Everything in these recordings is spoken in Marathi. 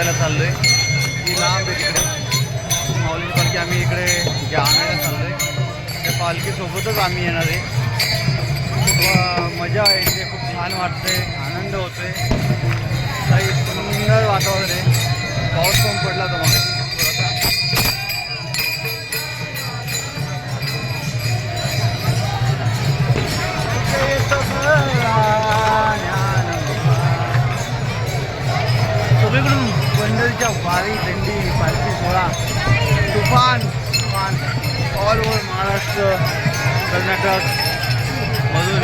करायला चाललो आहे ती लांब आहे तिकडे. माऊली पालखी आम्ही इकडे आणायला चाललो आहे त्या पालखीसोबतच आम्ही येणार आहे. खूप मजा आहे. खूप छान वाटते आनंद होतोय. पंढरीच्या वारी दिंडी पालखी सोहळा तुफान तुफान. ऑल ओव्हर महाराष्ट्र कर्नाटक मधून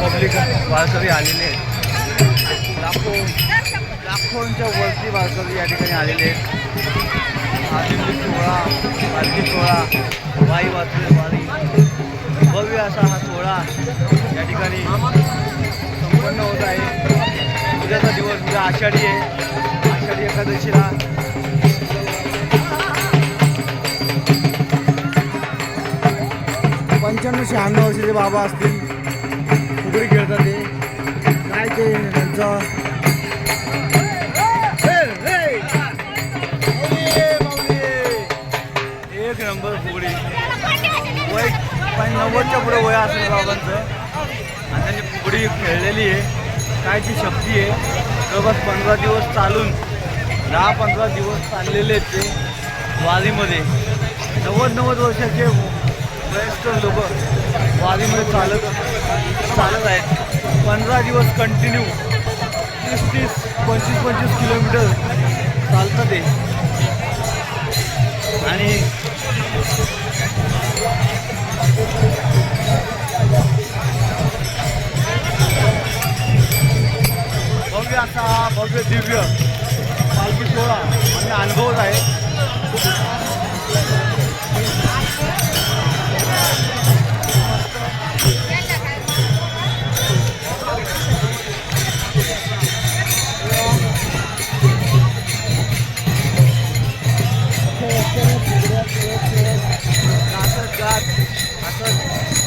पब्लिक वारकरी आलेले आहेत. लाखो लाखोंच्या वरती वारकरी या ठिकाणी आलेले आहेत. हा दिंडी सोहळा पालखी सोहळा वाई वाचले वारी. भव्य असा हा सोहळा या ठिकाणी संपन्न होत आहे. उद्याचा दिवस उद्या आषाढी आहे. आषाढी एकादशीला. पंच्याण्णव शहाण्णव वर्षाचे बाबा असतील. फुगडी खेळतात ते. काय ते त्यांचं? एक नंबर फुगडी. वय नव्वदच्या पुढे वय असेल बाबांचं. आणि त्यांनी फुगडी खेळलेली आहे. काय ती शक्ती आहे. जवळपास पंधरा दिवस चालून दहा पंधरा दिवस चाललेले आहेत ते वारीमध्ये. नव्वद नव्वद वर्षाचे वयस्कर लोक वारीमध्ये चालत चालत आहेत. पंधरा दिवस कंटिन्यू तीस तीस पंचवीस पंचवीस किलोमीटर चालतं ते. आणि भव्य असा भव्य दिव्य पालखी सोहळा. आम्ही अनुभवत आहे.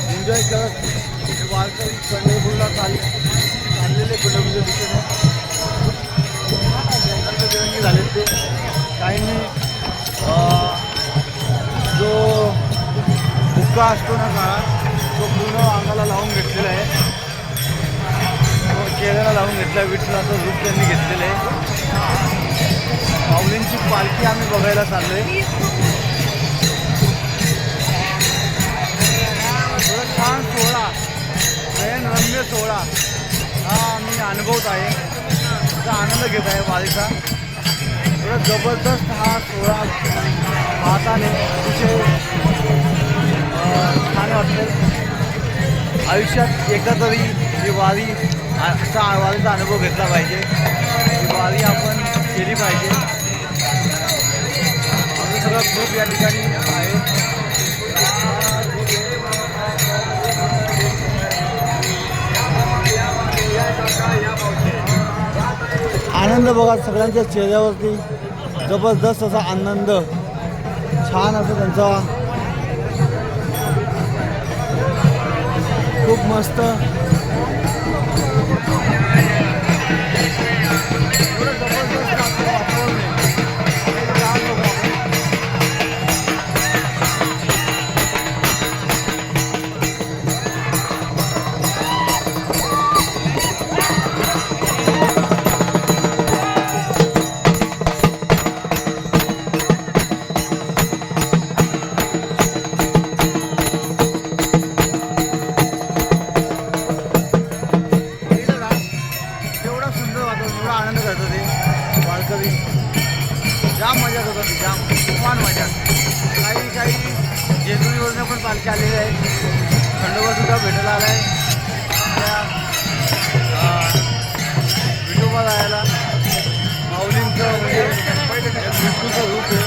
एन्जॉय करत वारकरी पंढरपूरला चाल चाललेले पंढरपूरच्या म्हणजे दिशेने रंगबिरंगी झाले ते. काहींनी जो भुक्का असतो ना काळा तो पूर्ण अंगाला लावून घेतलेला आहे. तो चेहऱ्याला लावून घेतला विठ्ठलाचं रूप त्यांनी घेतलेलं आहे. माऊलींची पालखी आम्ही बघायला चाललोय. थोडा छान सोहळा नयन रम्य सोहळा. हा आम्ही अनुभवत आहे. त्याचा आनंद घेत आहे वारीचा जबरदस्त हा सोहळा पाहताने अतिशय छान वाटतं आयुष्यात एका तरी ही वारी असा वारीचा अनुभव घेतला पाहिजे. ही वारी आपण केली पाहिजे. आम्ही सगळं ग्रुप या ठिकाणी आहे आनंद बघा सगळ्यांच्या चेहऱ्यावरती. जबरदस्त असा आनंद. छान असं त्यांचा. खूप मस्त. आलेली आहे खंडोबा सुद्धा भेटायला आला आहे त्या विठोबा जायला माऊलींचं म्हणजे विष्णूचं रूप आहे.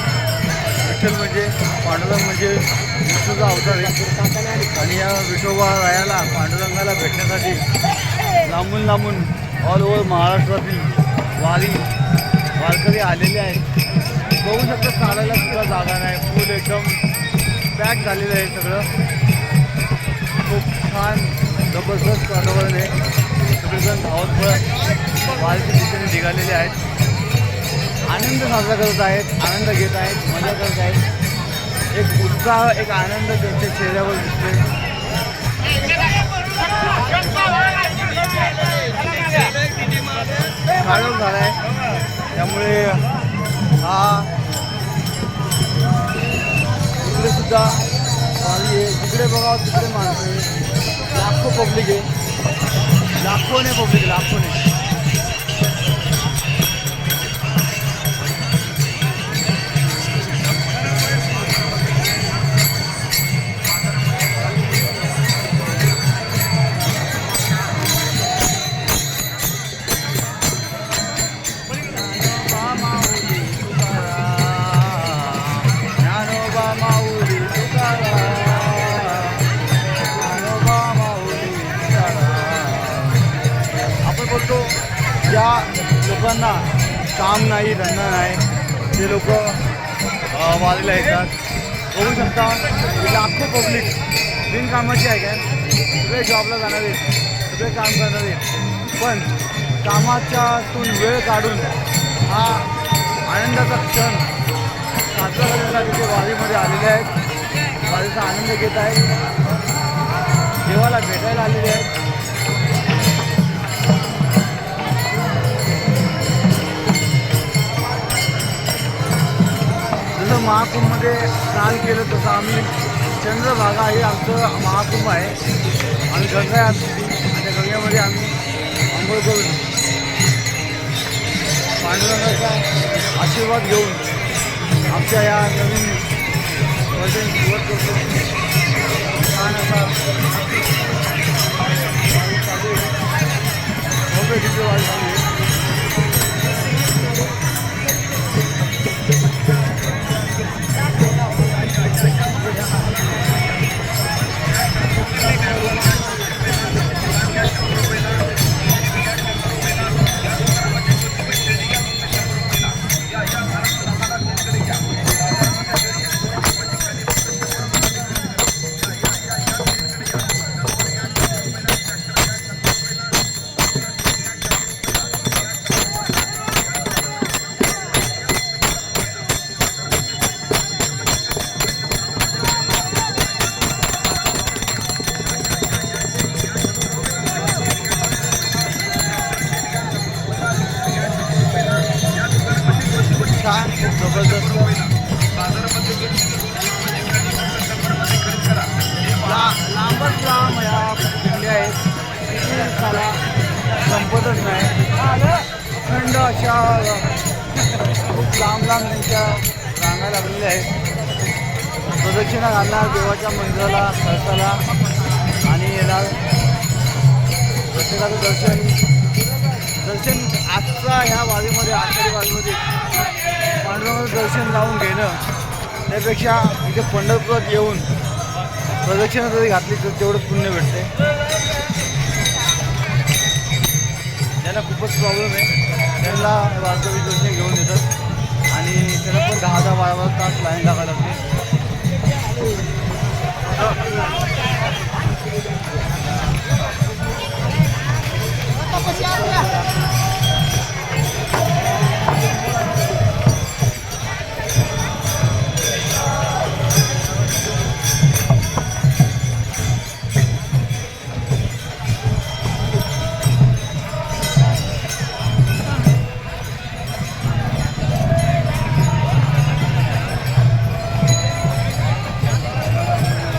विठ्ठल म्हणजे पांडुरंग म्हणजे विष्णूचा अवतार आहे. आणि या विठोबा रायाला पांडुरंगाला भेटण्यासाठी लांबून लांबून ऑल ओव्हर महाराष्ट्रातील वारी वारकरी आलेले आहेत. बघू शकतात चालायला सुद्धा जागा नाही. फुल एकदम पॅक झालेलं आहे सगळं. खूप छान जबरदस्त वातावरण आहे. सगळेजण धावत पळत दिशेने निघालेले आहेत. आनंद साजरा करत आहेत आनंद घेत आहेत मजा करत आहेत. एक उत्साह एक आनंद त्यांच्या चेहऱ्यावर दिसतोय. काढून झाला आहे त्यामुळे हा सुद्धा वारी आहे जिकडे बघावं तिकडे माणसं. आहे लाखो पब्लिक आहे. लाखोने पब्लिक लाखोने. लोकांना काम नाही धंदा नाही. ते लोक वारीला येतात. बघू शकता लाखो पब्लिक बिनकामाची आहे काय? सगळे जॉबला जाणार आहेत. सगळे काम करणार आहेत. पण कामाच्यातून वेळ काढून हा आनंदाचा क्षण साजरा तिथे वारीमध्ये आलेले आहेत. वारीचा आनंद घेत आहेत. देवाला भेटायला आलेले आहेत. महाकुंभमध्ये स्नान केलं तसं आम्ही चंद्रभागा हे आमचं महाकुंभ आहे. आम्ही गंगा आहे आणि त्या गंगेमध्ये आम्ही आंघोळ करून पांडुरंगाचा आशीर्वाद घेऊन आमच्या या नवीन वर्षांची सुरुवात करतो. छान असा चालू भव्य दिव्य वारी अखंड अशा खूप लांब लांब त्यांच्या रांगा लागलेल्या आहेत. प्रदक्षिणा घालणार देवाच्या मंदिराला कळसाला आणि येणार प्रत्येकाचं दर्शन दर्शन आजचा ह्या वारीमध्ये आषाढी वारीमध्ये पांडुरंगाचं दर्शन लावून घेणं त्यापेक्षा इथे पंढरपुरात येऊन प्रदक्षिणा जरी घातली तर तेवढं पुण्य भेटते त्याला खूपच प्रॉब्लेम आहे. त्यांना वास्तविक दर्शन घेऊन येतात. आणि त्याला पण दहा दहा बारा बारा तास लाईन लागावं